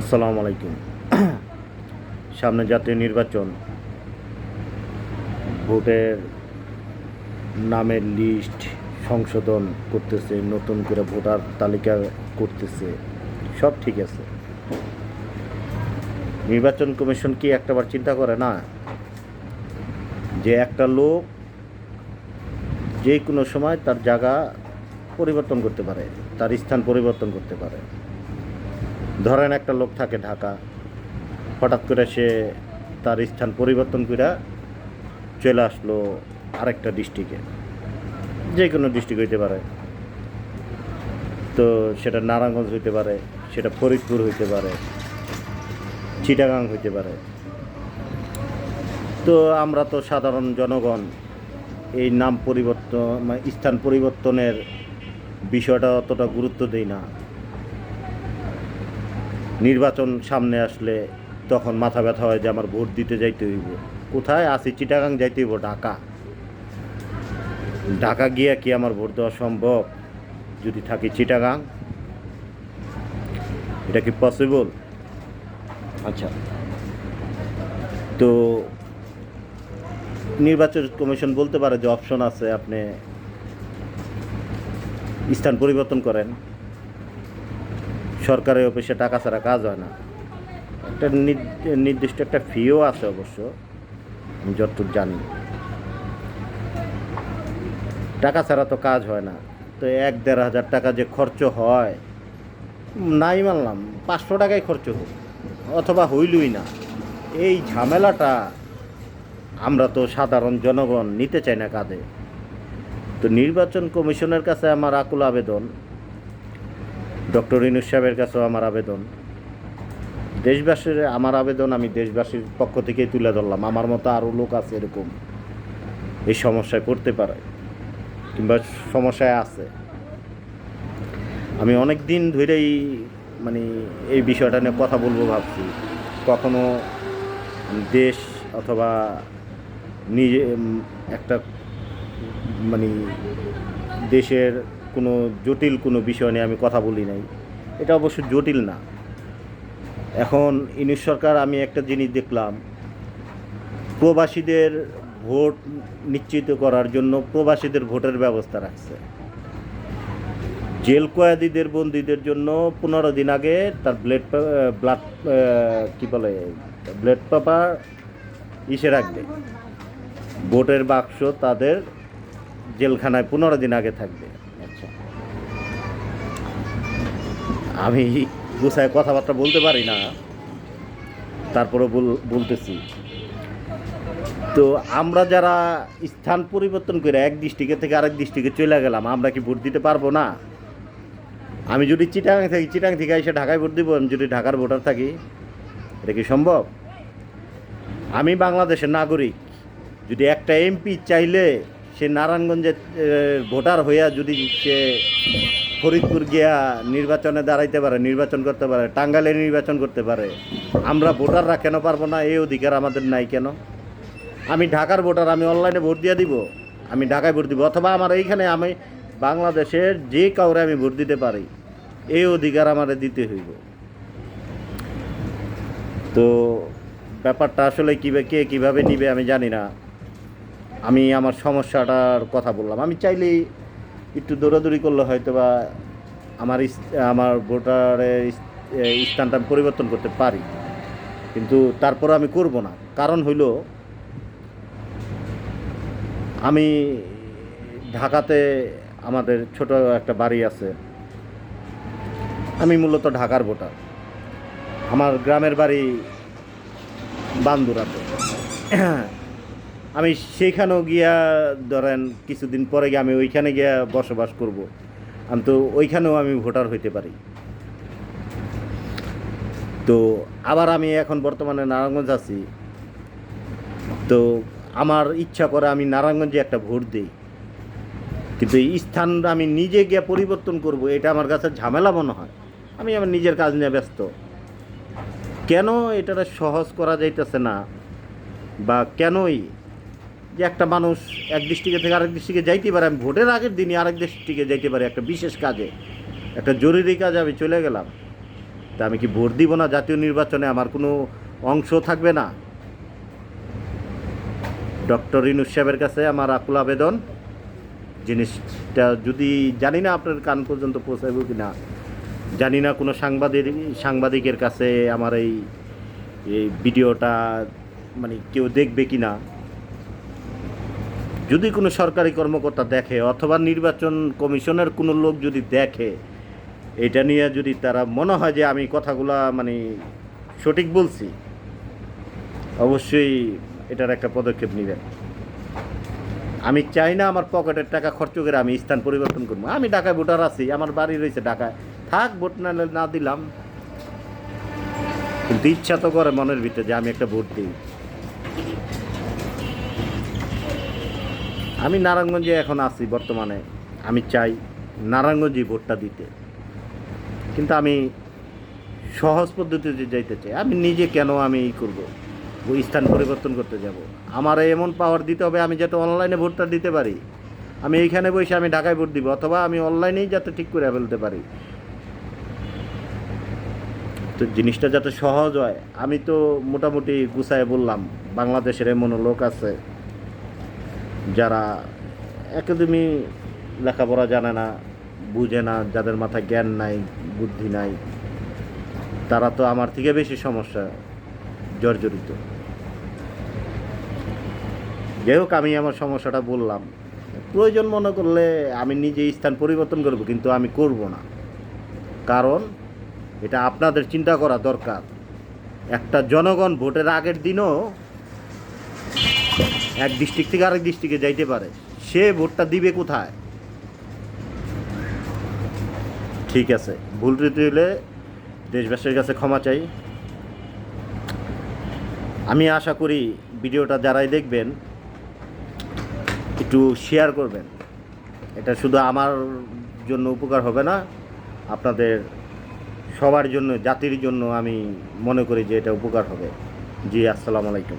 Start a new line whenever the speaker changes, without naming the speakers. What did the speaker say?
আসসালামু আলাইকুম। সামনে জাতীয় নির্বাচন। ভোটের নামের লিস্ট সংশোধন করতেছে, নতুন করে ভোটার তালিকা করতেছে, সব ঠিক আছে। নির্বাচন কমিশন কি একটাবার চিন্তা করে না? যে একটা লোক যে কোনো সময় তার জায়গা পরিবর্তন করতে পারে, তার স্থান পরিবর্তন করতে পারে। ধরেন একটা লোক থাকে ঢাকা, হঠাৎ করে সে তার স্থান পরিবর্তন করে চলে আসলো আরেকটা ডিস্ট্রিক্টে যে কোনো ডিস্ট্রিক্ট হইতে পারে। তো সেটা নারায়ণগঞ্জ হইতে পারে, সেটা ফরিদপুর হইতে পারে, চিটাগাং হইতে পারে। তো আমরা তো সাধারণ জনগণ, এই নাম পরিবর্তন মানে স্থান পরিবর্তনের বিষয়টা অতটা গুরুত্ব দেই না। নির্বাচন সামনে আসলে তখন মাথা ব্যথা হয় যে আমার ভোট দিতে যাইতে হইব। কোথায়? আসি চিটাগাং যাইতে হইব ঢাকা। ঢাকা গিয়া কি আমার ভোট দেওয়া সম্ভব? যদি থাকি চিটাগাং এটা কি পসিবল আচ্ছা। তো নির্বাচন কমিশন বলতে পারে যে অপশন আছে আপনি স্থান পরিবর্তন করেন। সরকারি অফিসে টাকা ছাড়া কাজ হয় না। একটা নির্দিষ্ট একটা ফিও আছে অবশ্য, আমি যতটুকু জানি। টাকা ছাড়া তো কাজ হয় না। তো এক দেড় হাজার টাকা যে খরচ হয়, নাই মানলাম, পাঁচশো টাকাই খরচ হোক, অথবা হইলই না। এই ঝামেলাটা আমরা তো সাধারণ জনগণ নিতে চাই না কাঁধে। তো নির্বাচন কমিশনের কাছে আমার আকুল আবেদন ডক্টর ইনুস সাহেবের কাছেও আমার আবেদন। দেশবাসীর আমার আবেদন আমি দেশবাসীর পক্ষ থেকেই তুলে ধরলাম। আমার মতো আরও লোক আছে এরকম। এই সমস্যায় পড়তে পারে কিংবা সমস্যায় আছে। আমি অনেক দিন ধরেই মানে এই বিষয়টা নিয়ে কথা বলব ভাবছি। কখনো দেশ অথবা নিজে একটা মানে দেশের কোনো জটিল কোনো বিষয় নিয়ে আমি কথা বলি নাই। এটা অবশ্য জটিল না। এখন ইনিশ সরকার আমি একটা জিনিস দেখলাম, প্রবাসীদের ভোট নিশ্চিত করার জন্য প্রবাসীদের ভোটের ব্যবস্থা রাখছে। জেল কয়েদিদের বন্দীদের জন্য পনেরো দিন আগে তার ব্লেড ব্লাড কী বলে, ব্লেড পেপার ইসে রাখবে। ভোটের বাক্স তাদের জেলখানায় পনেরো দিন আগে থাকবে। আমি গুছায় কথাবার্তা বলতে পারি না তারপরে বল- বলতেছি। তো আমরা যারা স্থান পরিবর্তন করে এক ডিস্ট্রিক্টে থেকে আরেক ডিস্ট্রিক্টে চলে গেলাম, আমরা কি ভোট দিতে পারব না? আমি যদি চিটাং থাকি চিটাং থেকে এসে ঢাকায় ভোট দিব, আমি যদি ঢাকার ভোটার থাকি, এটা কি সম্ভব? আমি বাংলাদেশের নাগরিক, যদি একটা এমপি চাইলে সে নারায়ণগঞ্জের ভোটার হইয়া যদি সে ফরিদপুর গিয়া নির্বাচনে দাঁড়াইতে পারে, নির্বাচন করতে পারে, টাঙ্গাইলে নির্বাচন করতে পারে, আমরা ভোটাররা কেন পারব না? এই অধিকার আমাদের নাই কেন? আমি ঢাকার ভোটার, আমি অনলাইনে ভোট দিয়ে দিব, আমি ঢাকায় ভোট দিব, অথবা আমার এইখানে আমি বাংলাদেশের যে কাউরে আমি ভোট দিতে পারি, এই অধিকার আমারে দিতে হইব। তো ব্যাপারটা আসলে কীভাবে কে কীভাবে নিবে আমি জানি না। আমি আমার সমস্যাটার কথা বললাম। আমি চাইলেই একটু দৌড়াদৌড়ি করলে হয়তো বা আমার আমার ভোটারের স্থানটা আমি পরিবর্তন করতে পারি। কিন্তু তারপর আমি করব না। কারণ হইল, আমি ঢাকাতে আমাদের ছোট একটা বাড়ি আছে। আমি মূলত ঢাকার ভোটার। আমার গ্রামের বাড়ি বান্দুরাতে। আমি সেইখানেও গিয়া ধরেন কিছুদিন পরে গিয়ে আমি ওইখানে গিয়া বসবাস করব। আমি তো ওইখানেও আমি ভোটার হইতে পারি। তো আবার আমি এখন বর্তমানে নারায়ণগঞ্জ আছি। তো আমার ইচ্ছা করে আমি নারায়ণগঞ্জে একটা ভোট দিই। কিন্তু এই স্থান আমি নিজে গিয়ে পরিবর্তন করব, এটা আমার কাছে ঝামেলা মনে হয়। আমি আমার নিজের কাজ নিয়ে ব্যস্ত। কেন এটা সহজ করা যাইতেছে না? বা কেনই যে একটা মানুষ এক ডিস্ট্রিক্টে থেকে আরেক ডিস্ট্রিক্টে যাইতে পারে, আমি ভোটের আগের দিনই আরেক ডিস্ট্রিক্টে যাইতে পারি, একটা বিশেষ কাজে, একটা জরুরি কাজে আমি চলে গেলাম। তা আমি কি ভোট দিব না জাতীয় নির্বাচনে? আমার কোনো অংশ থাকবে না। ডক্টর ইনুস সাহেবের কাছে আমার আকুল আবেদন। জিনিসটা যদি জানি না আপনার কান পর্যন্ত পৌঁছাইব কি না জানি না কোনো সাংবাদিক, সাংবাদিকের কাছে আমার এই এই ভিডিওটা মানে কেউ দেখবে কি না যদি কোনো সরকারি কর্মকর্তা দেখে অথবা নির্বাচন কমিশনের কোনো লোক যদি দেখে, এটা নিয়ে যদি তারা মনে হয় যে আমি কথাগুলা মানে সঠিক বলছি, অবশ্যই এটার একটা পদক্ষেপ নেবেন আমি চাই না আমার পকেটের টাকা খরচ করে আমি স্থান পরিবর্তন করব। আমি ঢাকায় ভোটার আছি, আমার বাড়ি রয়েছে ঢাকায়। থাক, ভোট না না দিলাম। কিন্তু ইচ্ছা তো করে মনের ভিতরে যে আমি একটা ভোট দিই। আমি নারায়ণগঞ্জে এখন আছি বর্তমানে। আমি চাই নারায়ণগঞ্জে ভোটটা দিতে। কিন্তু আমি সহজ পদ্ধতিতে যাইতে চাই, আমি নিজে কেন আমি ই করব? ওই স্থান পরিবর্তন করতে যাব? আমার এমন পাওয়ার দিতে হবে, আমি যাতে অনলাইনে ভোটটা দিতে পারি। আমি এইখানে বসে আমি ঢাকায় ভোট দিব, অথবা আমি অনলাইনেই যাতে ঠিক করে ফেলতে পারি। তো জিনিসটা যাতে সহজ হয়, আমি তো মোটামুটি গুছায় বললাম, বাংলাদেশের এমন লোক আছে। যারা একাডেমি লেখাপড়া জানে না, বুঝে না, যাদের মাথায় জ্ঞান নাই, বুদ্ধি নাই, তারা তো আমার থেকে বেশি সমস্যা জর্জরিত। যাই হোক, আমি আমার সমস্যাটা বললাম। প্রয়োজন মনে করলে আমি নিজে স্থান পরিবর্তন করব, কিন্তু আমি করব না। কারণ এটা আপনাদের চিন্তা করা দরকার। একটা জনগণ ভোটের আগের দিনও এক ডিস্ট্রিক্ট থেকে আরেক ডিস্ট্রিক্টে যাইতে পারে। সে ভোটটা দিবে কোথায়? ঠিক আছে, ভুল ত্রুটি হলে দেশবাসীর কাছে ক্ষমা চাই। আমি আশা করি ভিডিওটা যারাই দেখবেন, একটু শেয়ার করবেন। এটা শুধু আমার জন্য উপকার হবে না, আপনাদের সবার জন্য, জাতির জন্য আমি মনে করি যে এটা উপকার হবে। জি, আসসালামু আলাইকুম।